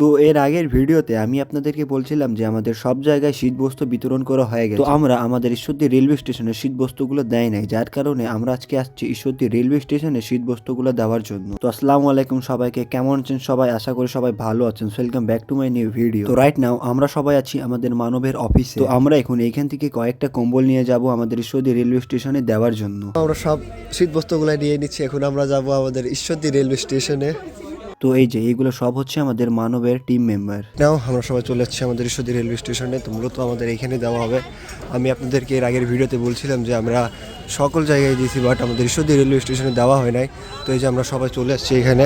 তো এর আগের ভিডিওতে আমি আপনাদেরকে বলছিলাম যে আমাদের সব জায়গায় শীত বস্ত্র বিতরণ করা হয়ে গেছে। তো আমরা আমাদের ঈশ্বরদী রেলওয়ে স্টেশনে বস্ত্রগুলো দেয় নাই, যার কারণে আমরা আজকে আসছি ঈশ্বরদী রেলওয়ে স্টেশনে বস্ত্রগুলো দেওয়ার জন্য। তো আসসালামু আলাইকুম সবাইকে, কেমন আছেন সবাই? আশা করি সবাই ভালো আছেন। Welcome back to my new video তো রাইট নাও আমরা সবাই আছি আমাদের মানবের অফিসে তো আমরা এখন এইখান থেকে কয়েকটা কম্বল নিয়ে যাব আমাদের ঈশ্বরদী রেলওয়ে স্টেশনে দেওয়ার জন্য। আমরা সব শীত বস্ত্রগুলো নিয়ে নিচ্ছি, এখন আমরা যাব আমাদের ঈশ্বরদী রেলওয়ে স্টেশনে। তো এই যে এইগুলো সব হচ্ছে আমাদের মানবের টিম মেম্বার নাও, আমরা সবাই চলে যাচ্ছি আমাদের ঈশ্বরদী রেলওয়ে স্টেশনে। তো মূলত আমাদের এখানে দেওয়া হবে। আমি আপনাদেরকে এর আগের ভিডিওতে বলছিলাম যে, আমরা সকল জায়গায় দিয়েছি বাট আমাদের ঈশ্বরদী রেলওয়ে স্টেশনে দেওয়া হয় নাই। তো এই যে, আমরা সবাই চলে আসছি এখানে,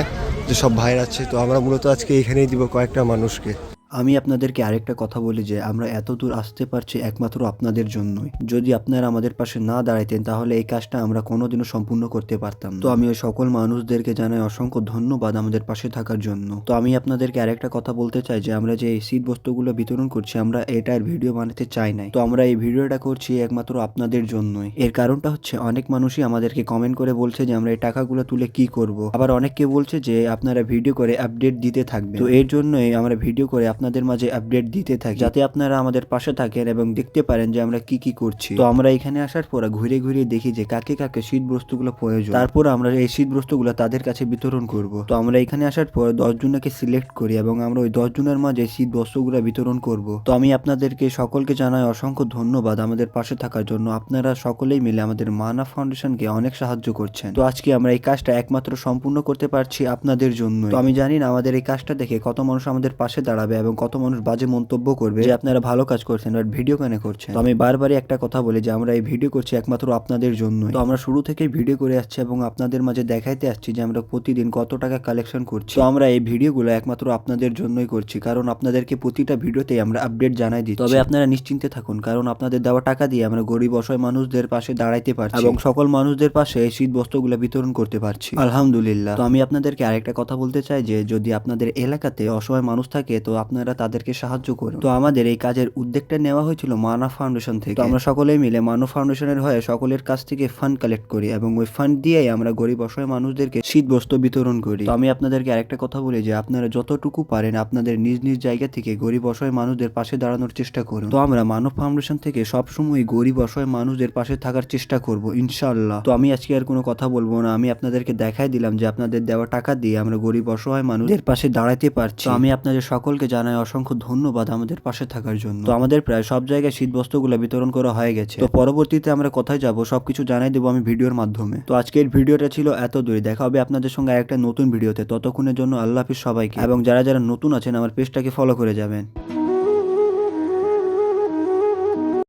যে সব ভাইয়ের আছে। তো আমরা মূলত আজকে এখানেই দিব কয়েকটা মানুষকে। আমি আপনাদেরকে আরেকটা কথা বলি যে, আমরা এত দূর আসতে পারছি একমাত্র আপনাদের জন্যই। যদি আপনারা আমাদের পাশে না দাঁড়াইতেন, তাহলে এই কাজটা আমরা কোনোদিনও সম্পূর্ণ করতে পারতাম তো আমি ওই সকল মানুষদেরকে জানাই অসংখ্য ধন্যবাদ আমাদের পাশে থাকার জন্য। তো আমি আপনাদেরকে আরেকটা কথা বলতে চাই যে, আমরা যে এই শীত বস্তুগুলো বিতরণ করছি, আমরা এটার ভিডিও বানাতে চাই নাই। তো আমরা এই ভিডিওটা করছি একমাত্র আপনাদের জন্যই। এর কারণটা হচ্ছে, অনেক মানুষই আমাদেরকে কমেন্ট করে বলছে যে, আমরা এই টাকাগুলো তুলে কি করব। আবার অনেককে বলছে যে, আপনারা ভিডিও করে আপডেট দিতে থাকবেন। তো এর জন্যই আমরা ভিডিও করে আপনাদের মাঝে আপডেট দিতে থাকি। যাতে আপনারা আমাদের পাশে থাকেন এবং দেখতে পারেন যে আমরা কি কি করছি। তো আমরা এখানে আসার পর ঘুরে ঘুরে দেখি যে কাকে কাকে শীত বস্তুগুলো প্রয়োজন। তারপর আমরা এই শীত বস্তুগুলো তাদের কাছে বিতরণ করব। তো আমরা এখানে আসার পর জনকে সিলেক্ট করি এবং আমরা ওই জনের মাঝে শীত বস্ত্রগুলো বিতরণ করব। তো আমি আপনাদেরকে সকলকে জানাই অসংখ্য ধন্যবাদ আমাদের পাশে থাকার জন্য। আপনারা সকলেই মিলে আমাদের মানা ফাউন্ডেশনকে অনেক সাহায্য করছেন। তো আজকে আমরা এই কাজটা একমাত্র সম্পূর্ণ করতে পারছি আপনাদের জন্য তো আমি জানি না আমাদের এই কাজটা দেখে কত মানুষ আমাদের পাশে দাঁড়াবে এবং কত মানুষ বাজে মন্তব্য করবে যে আপনারা ভালো কাজ করছেন বাট ভিডিও কেন করছেন। তো আমি বারবারই একটা কথা বলি যে আমরা এই ভিডিও করছি একমাত্র আপনাদের জন্য তো আমরা শুরু থেকেই ভিডিও করে আসছি এবং আপনাদের মাঝে দেখাইতে আসছি যে আমরা প্রতিদিন কত টাকা কালেকশন করছি। তো আমরা এই ভিডিওগুলো একমাত্র আপনাদের জন্যই করছি, কারণ আপনাদেরকে প্রতিটা ভিডিওতেই আমরা আপডেট জানাই দিই তবে আপনারা নিশ্চিন্তে থাকুন, কারণ আপনাদের দেওয়া টাকা দিয়ে আমরা গরিব অসহায় মানুষদের পাশে দাঁড়াইতে পারছি এবং সকল মানুষদের পাশে এই শীত বস্ত্রগুলো বিতরণ করতে পারছি। আলহামদুলিল্লাহ। তো আমি আপনাদেরকে আরেকটা কথা বলতে চাই যে যদি আপনাদের এলাকাতে অসহায় মানুষ থাকে, তো আপনারা তাদেরকে সাহায্য করুন। তো আমাদের এই কাজের উদ্যোগটা নেওয়া হয়েছিল মানা ফাউন্ডেশন থেকে। আমরা সকলেই মিলে মানব ফাউন্ডেশনের হয়ে সকলের কাছ থেকে ফান্ড কালেক্ট করি এবং ওই ফান্ড দিয়েই আমরা গরিব অসহায় মানুষদেরকে শীত বস্ত্র বিতরণ করি। তো আমি আপনাদেরকে আরেকটা কথা বলি যে, আপনারা যতটুকু পারেন আপনাদের নিজ নিজ জায়গা থেকে গরিব অসহায় মানুষদের পাশে দাঁড়ানোর চেষ্টা করুন। তো আমরা মানব ফাউন্ডেশন থেকে সবসময় গরিব অসহায় মানুষদের পাশে থাকার চেষ্টা করব, ইনশাআল্লাহ। তো আমি আজকে আর কোনো কথা বলব না। আমি আপনাদেরকে দেখাই দিলাম যে, আপনাদের দেওয়া টাকা দিয়ে আমরা গরিব অসহায় মানুষদের পাশে দাঁড়াতে পারছি। আমি আপনাদের সকলকে জানাই অসংখ্য ধন্যবাদ আমাদের পাশে থাকার জন্য। তো আমাদের প্রায় সব জায়গায় শীত বস্ত্রগুলো বিতরণ করা হয়ে গেছে। তো পরবর্তীতে আমরা কোথায় যাব সবকিছু জানাই দেবো আমি ভিডিওর মাধ্যমে। তো আজকের ভিডিওটা ছিল এত দূরে দেখা হবে আপনাদের সঙ্গে আরেকটা নতুন ভিডিওতে। ততক্ষণের জন্য আল্লাহ হাফিজ সবাইকে। এবং যারা যারা নতুন আছেন, আমার পেজটাকে ফলো করে যাবেন।